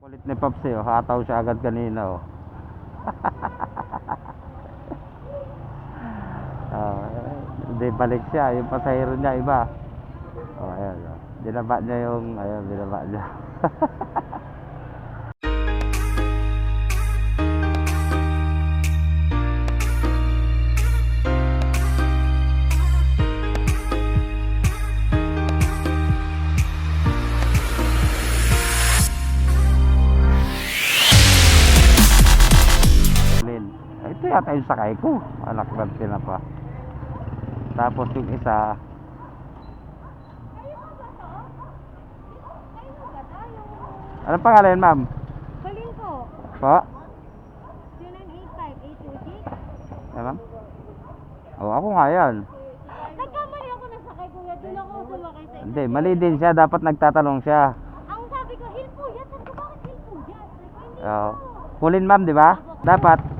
Kulit ni Pops eh, oh. hataw siya agad kanina oh. Ah, Hindi balik siya, yung pasahero niya iba. Oh, ayan. Oh. Binaba niya yung, ayan, binaba niya. yata yung sakay ko. Anak ng tinapa. Tapos yung isa, anong pangalan ma'am? Colin po. Po? 0985-826. Eh, ma'am? Oh, ako nga yan. Nagkamali ako na sakay kuya. Doon ako sumakay sa Hindi, mali din siya. Dapat nagtatanong siya. Ang sabi ko, hill po yan. Sabi ko, bakit hill po yan? Po. Kulin ma'am, di ba? Dapat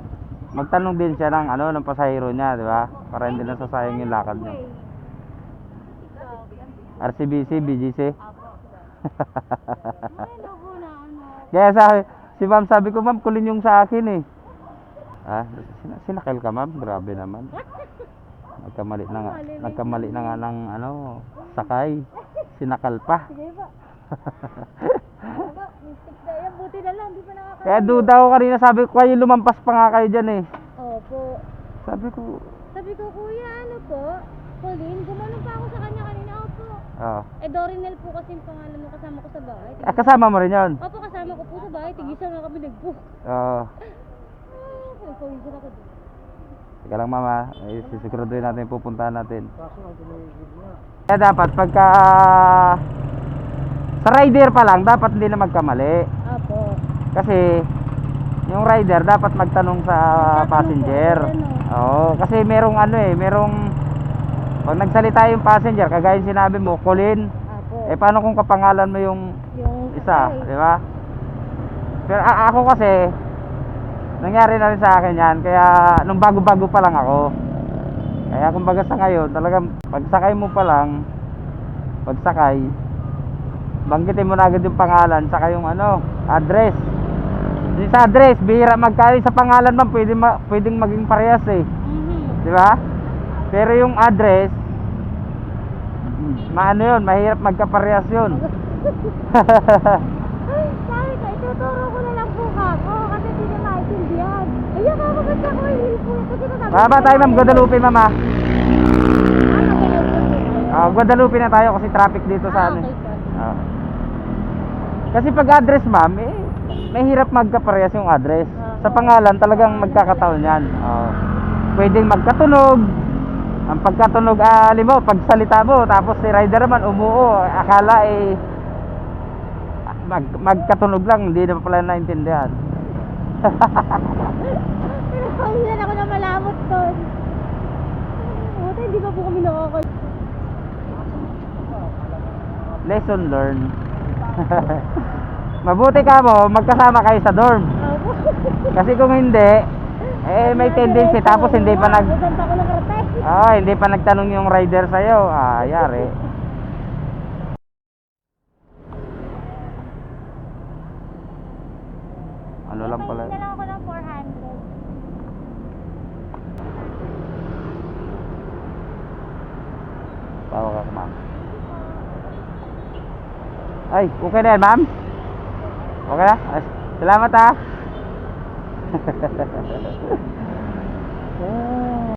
magtanong din siya ng ano ng pasahero niya, di ba? Para hindi nasasayang yung lakad niya. RCBC, BGC. Na. Kaya sa si ma'am sabi ko, ma'am, kulin yung sa akin eh. Ah, sin- sinakal ka ma'am? Grabe naman. Nagkamali na nga. Nagkamali na nga ng ano, sakay. Sinakal pa. Sige pa. Buti na lang. Di pa nakakaya. Kaya duda ko kanina, sabi ko kayo lumampas pa nga kayo dyan eh. Opo. Sabi ko, Sabi ko, kuya, ano po? Colin, gumanon pa ako sa kanya kanina. Opo. oh. Eh, Dorinel po kasi yung pangalan ng kasama ko sa bahay. Ah, kasama mo rin yun. Opo, kasama ko po sa bahay. Tigisa nga kami nag-book. Oo. Ah, nagpawisan ako doon. Teka lang mama, ay sisiguraduhin natin yung pupuntahan natin. Kaya dapat pagka sa rider pa lang, dapat hindi na magkamali. Kasi yung rider dapat magtanong sa passenger. ano? Oo, kasi merong ano eh, merong pag nagsalita yung passenger, kagaya yung sinabi mo, Colin, eh paano kung kapangalan mo yung yung isa, di ba? Pero a- ako kasi nangyari na rin sa akin 'yan, kaya nung bago-bago pa lang ako. Kaya kumbaga sa ngayon, talagang pagsakay mo pa lang, pagsakay, banggitin mo na agad yung pangalan, saka yung ano, address. Yung sa address, bihira magkali sa pangalan man, pwede ma, pwedeng maging parehas eh. Mhm. Di ba? Pero yung address, maano yun, mahirap magkaparehas yun. Ay, sabi ko, ituturo ko na lang po kako kasi hindi na maintindihan. Ayun, ako ba't ako hill po? Kasi nasabi Baba tayo ma'am, Guadalupe mama. Po? Ah, Guadalupe na tayo kasi traffic dito sa ano. okay po. Ah. Kasi pag address ma'am, eh, mahirap magkaparehas yung address. Sa pangalan talagang magkakataon yan. Oh. Pwedeng magkatunog. Ang pagkatunog, ah, alim mo, pagsalita mo, tapos si rider naman umuo, akala eh, mag, magkatunog lang, hindi na pala naintindihan. Pawisan ako na malamot doon. Buti hindi pa po kami nakakal... Lesson learned. Mabuti ka mo, magkasama kayo sa dorm. Kasi kung hindi, eh may tendency tapos hindi pa nag. Ah, hindi pa nagtanong yung rider sa'yo. Ah, yari. Ano lang pala. Lang ako ng 400. Tawag ako, ma'am. Ay, okay na yan, ma'am? Okay na? Salamat ha. Ah.